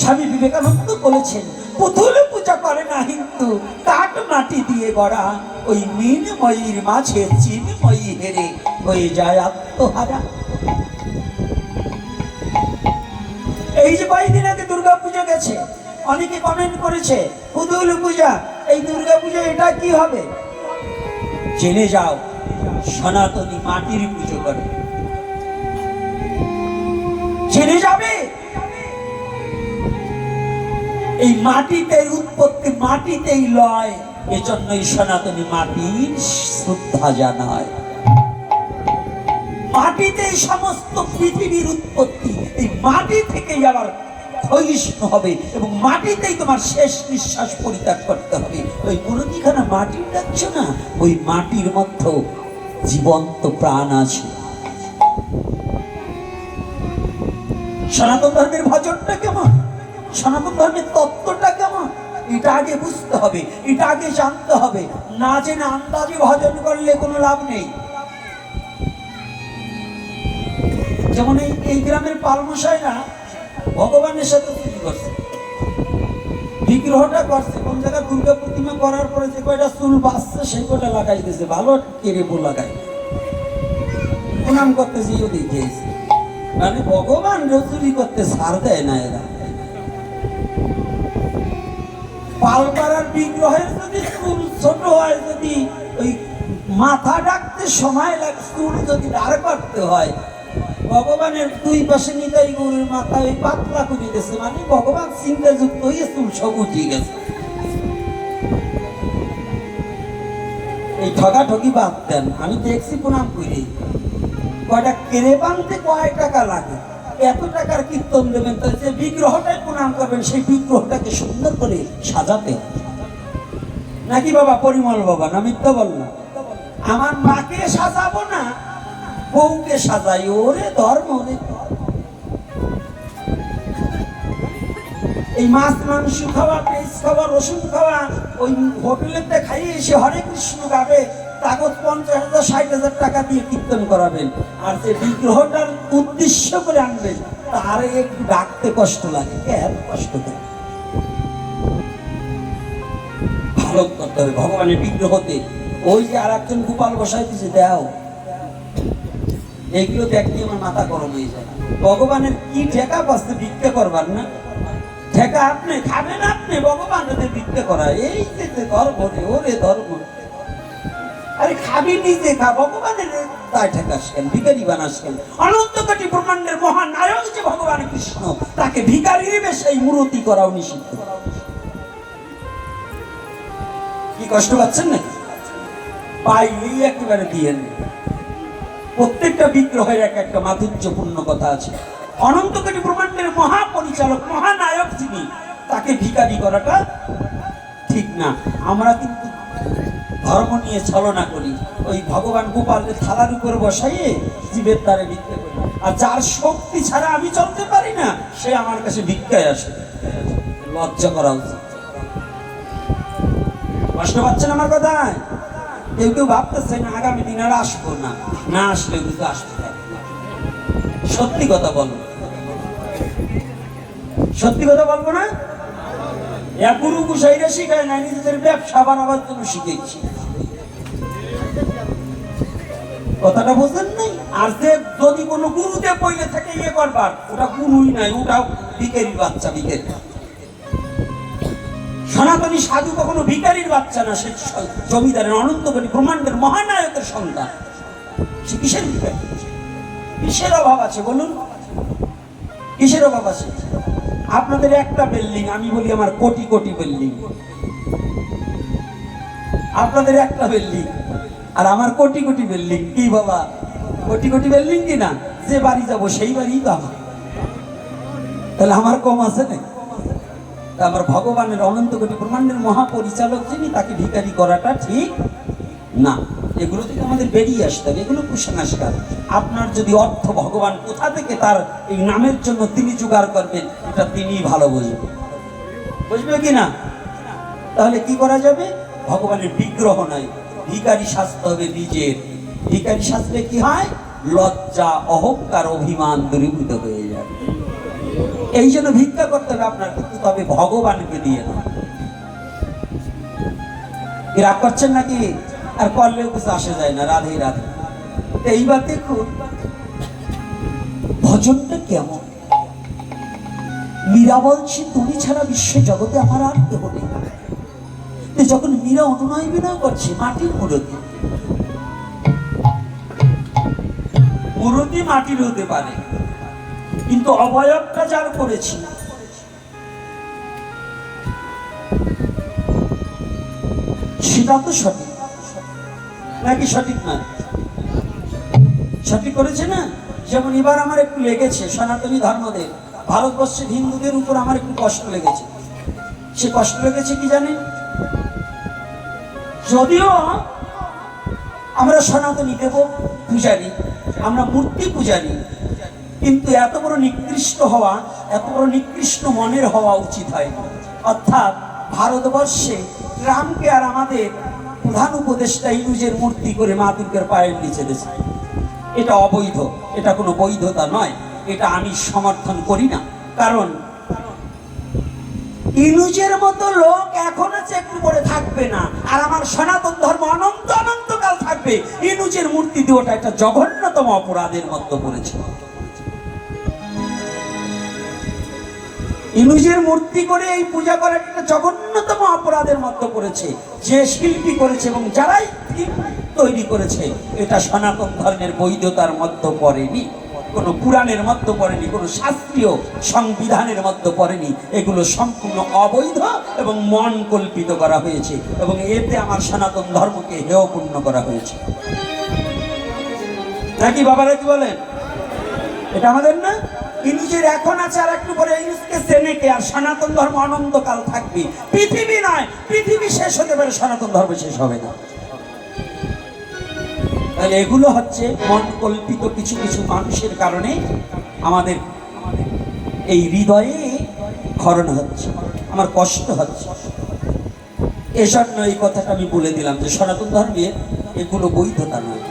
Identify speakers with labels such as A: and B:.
A: স্বামী বিবেকানন্দ বলেছেন, পুতুল পূজা করে না হিন্দু। কাঠ মাটি দিয়ে গড়া। ওই মিনময়ীর মাঝে চিনময়ী হেরে হয়ে যায় আত্মহারা। এই যে কয়েকদিন আগে দুর্গা পুজো গেছে, অনেকে কমেন্ট করেছে, পুতুল পূজা, এই দুর্গা পুজো এটা কি হবে? জেনে যাও, সনাতনী মাটির পুজো করে। জেনে যাবে? এই মাটিতে উৎপত্তি, মাটিতেই লয়। এজন্যই সনাতনী মাটির শ্রদ্ধা জানায়। মাটিতেই সমস্ত পৃথিবীর উৎপত্তি, এই মাটি থেকেই আবার ক্ষয়িষ্ণু হবে এবং মাটিতেই তোমার শেষ নিঃশ্বাস পরিত্যাগ করতে হবে। ওই মুরগিখানা মাটির ডাকছ না? ওই মাটির মধ্যে জীবন্ত প্রাণ আছে। সনাতন ধর্মের ভজনটা কেমন? সনাতন ধর্মের তত্ত্বটা কেমন? এটা আগে বুঝতে হবে, এটা আগে জানতে হবে। না জেনে আন্দাজে ভজন করলে কোনো লাভ নেই। যেমন এই এই গ্রামের পালমশাই না ভগবানের সাথে তৈরি করছে। বিগ্রহটা করছে, কোন জায়গায় দুর্গা প্রতিমা করার পরে যে কয়টা চুল বাঁচছে, সেই কয়টা লাগাই দিয়েছে। ভালো কেরেবো লাগাই প্রণাম করতে যেও দেখিয়েছে মানে ভগবান রচুরি করতে ছাড় দেয় না এরা। পালপাড়ার বিগ্রহের যদি চুল ছোট হয়, যদি ওই মাথা ডাকতে সময় লাগে, চুল যদি দাঁড় করতে হয়, ভগবানের দুই পাশে নিতাই গরুর মাথা ওই পাতলা করে মানে ভগবান চিন্তা যুক্ত হয়ে চুল গেছে। এই ঠগাঠগি বাদ দেন, আমি দেখছি প্রণাম করি। কয়টা কেড়ে বানতে কয় টাকা লাগে? এত টাকার কীর্তন দেবেন তো যে বিগ্রহটাই প্রণাম করবেন, সেই বিগ্রহটাকে সুন্দর করে সাজাতে নাকি বাবা, পরিমল বাবা, না মিথ্যা বল না। আমার মাকে সাজাবো না, বউকে সাজাই, ওরে ধর্ম ওরে এই মাছ, মাংস খাওয়া, পেঁয়াজ খাওয়া, রসুন খাওয়া, ওই খাইয়ে এসে হরে কৃষ্ণ গাবে কাগজ পঞ্চাশ হাজার, ষাট হাজার টাকা দিয়ে কীর্তন করাবেন। আর যে বিগ্রহটার উদ্দেশ্য করে আনবেন, তার একটু ডাকতে কষ্ট লাগে। এত কষ্ট করে? ভালো করতে হবে। ভগবানের বিগ্রহতে ওই যে আর একজন গোপাল বসাই দিছে, দেও। এগুলো দেখতে আমার মাথা গরম হয়ে যায়। ভগবানের কি ঠেকা পাচ্ছে, ভিক্ষা করবার না? আপনি খাবেন, আপনি ভগবান করা। এই যে ধর্ম রে, ওরে ধর্ম। আরে খাবি নিজে খা, ভগবানের ভিকারি বানাস কেন অনন্ত কোটি ব্রহ্মাণ্ডের মহান যে ভগবান কৃষ্ণ, তাকে ভিকারির এই করাও নিষিদ্ধ। কি কষ্ট পাচ্ছেন নাকি? পাইলেই একেবারে দিয়ে প্রত্যেকটা বিগ্রহের এক একটা মাধুর্যপূর্ণ কথা আছে। অনন্ত কোটি ব্রহ্মাণ্ডের মহাপরিচালক মহানায়ক যিনি, তাকে ভিকারি করাটা ঠিক না। আমরা কিন্তু ধর্ম নিয়ে ছলনা করি। ওই ভগবান গোপালের থালার উপর বসাইয়ে জীবের দ্বারে ভিক্ষা করি। আর যার শক্তি ছাড়া আমি চলতে পারি না, সে আমার কাছে ভিক্ষায় আসে। লজ্জা করা উচিত। কষ্ট পাচ্ছেন আমার কথায়? কেউ কেউ ভাবতেছেন আগামী দিন আর আসব না। না আসলেও কিন্তু আসতে সত্যি কথা বলো। সত্যি কথা বলব না? এক গুরু গুসাইরা শিখায় না নিজেদের ব্যবসা বাড়াবার জন্য শিখেছি। কথাটা বুঝলেন নাই? আর যে যদি কোনো গুরুদেব বইলে থেকে ইয়ে করবার, ওটা গুরুই নাই ওটা বিকেরি বাচ্চা বিকেরি সনাতনী সাধু কখনো ভিকারির বাচ্চা না, সে স- জমিদারের অনন্তকরী ব্রহ্মাণ্ডের মহানায়কের সন্তান। সে কিসের ভিকারি কিসের অভাব আছে বলুন? কিসের অভাব আছে? আপনাদের একটা বিল্ডিং আমি বলি আমার কোটি কোটি বিল্ডিং আপনাদের একটা বিল্ডিং আর আমার কোটি কোটি বিল্ডিং কি বাবা? কোটি কোটি বিল্ডিং কি না? যে বাড়ি যাব, সেই বাড়িই তো আমার। তাহলে আমার কম আছে তা আমার ভগবানের অনন্ত কোটি ব্রহ্মাণ্ডের মহাপরিচালক যিনি, তাকে ভিখারি করাটা ঠিক না। এগুলো থেকে আমাদের বেরিয়ে আসতে হবে, এগুলো কুসংস্কার। আপনার যদি অর্থ ভগবান কোথা থেকে তার এই নামের জন্য তিনি জোগাড় করবেন এটা তিনিই ভালো বুঝবেন। বুঝবে কি না? তাহলে কি করা যাবে? ভগবানের বিগ্রহ নয় ভিকারি শাস্তে হবে নিজের। ভিকারি শাস্ত্রে কি হয়? লজ্জা, অহংকার, অভিমান দূরীভূত হয়ে যাবে এই জন্য ভিক্ষা করতে হবে আপনার কিন্তু তবে ভগবানকে দিয়ে না রাগ করছেন নাকি? আর করলেও কিছু আসে যায় না। রাধে রাধে। এইবার দেখুন, ভজনটা কেমন? মীরা বলছে, তুমি ছাড়া বিশ্ব জগতে আমার আর কেহ নেই। যখন মীরা অনুনয় বিনয় করছে, মাটির মূরতি। মূরতি মাটির হতে পারে, কিন্তু অবয়বটা যার করেছি। সেটা তো সঠিক। নাকি সঠিক না সঠিক করেছে না? যেমন এবার আমার একটু লেগেছে, সনাতনী ধর্মদের। ভারতবর্ষের হিন্দুদের উপর আমার একটু কষ্ট লেগেছে। সে কষ্ট লেগেছে কি জানেন? যদিও আমরা সনাতনী দেব পূজারি, আমরা মূর্তি পূজারি, কিন্তু এত বড় নিকৃষ্ট হওয়া, এত বড় নিকৃষ্ট মনের হওয়া উচিত হয় অর্থাৎ ভারতবর্ষে রামকে আর আমাদের প্রধান উপদেষ্টা ইউজের মূর্তি করে মা দুর্গার পায়ের নিচে দিয়েছে। এটা অবৈধ, এটা কোনো বৈধতা নয়। এটা আমি সমর্থন করি না। কারণ ইনুজের মতো লোক এখনও চেক করে থাকবে না। আর আমার সনাতন ধর্ম অনন্ত অনন্তকাল থাকবে। ইনুজের মূর্তি দিয়ে ওটা একটা জঘন্যতম অপরাধের মধ্যে পড়েছে। ইনুজের মূর্তি করে এই পূজা করা একটা জঘন্যতম অপরাধের মধ্যে পড়েছে। যে শিল্পী করেছে এবং যারাই তৈরি করেছে, এটা সনাতন ধর্মের বৈধতার মধ্যে পড়েনি। কোনো পুরাণের মধ্যে পড়েনি, কোনো শাস্ত্রীয় সংবিধানের মধ্যে পড়েনি। এগুলো সম্পূর্ণ অবৈধ এবং মন কল্পিত করা হয়েছে এবং এতে আমার সনাতন ধর্মকে হেয়পূর্ণ করা হয়েছে। নাকি বাবারা কি বলেন? এটা আমাদের না? ইনুজের এখন আছে আর একটু পরে ইনুজকে সেনেকে আর সনাতন ধর্ম অনন্তকাল থাকবে। পৃথিবী নয়, পৃথিবী শেষ হতে পারে, সনাতন ধর্ম শেষ হবে না। তাহলে এগুলো হচ্ছে মন কল্পিত কিছু কিছু মানুষের কারণে আমাদের এই হৃদয়ে ক্ষরণ হচ্ছে, আমার কষ্ট হচ্ছে। এজন্য এই কথাটা আমি বলে দিলাম যে সনাতন ধর্মের এগুলো বৈধতা নয়।